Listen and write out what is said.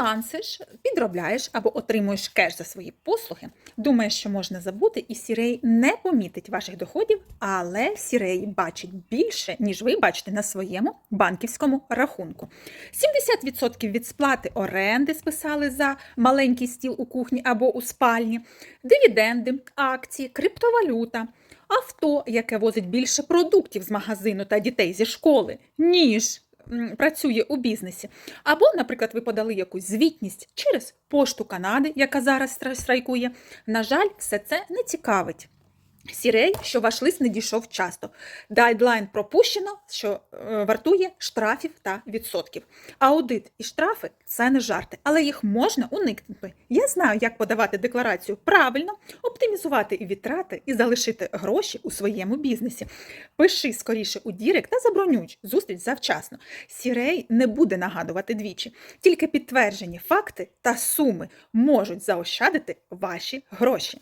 фрілансиш, підробляєш або отримуєш кеш за свої послуги, думаєш, що можна забути, і сірей не помітить ваших доходів, але сірей бачить більше, ніж ви бачите на своєму банківському рахунку. 70% від сплати оренди списали за маленький стіл у кухні або у спальні, дивіденди, акції, криптовалюта. Авто, яке возить більше продуктів з магазину та дітей зі школи, ніж працює у бізнесі. Або, наприклад, ви подали якусь звітність через пошту Канади, яка зараз стра- страйкує. На жаль, все це не цікавить. Сірей, що ваш лист не дійшов часто. Дайдлайн пропущено, що е, вартує штрафів та відсотків. Аудит і штрафи це не жарти, але їх можна уникнути. Я знаю, як подавати декларацію правильно, оптимізувати і витрати і залишити гроші у своєму бізнесі. Пиши скоріше у Дірект та забронюй зустріч завчасно. Сірей не буде нагадувати двічі. Тільки підтверджені факти та суми можуть заощадити ваші гроші.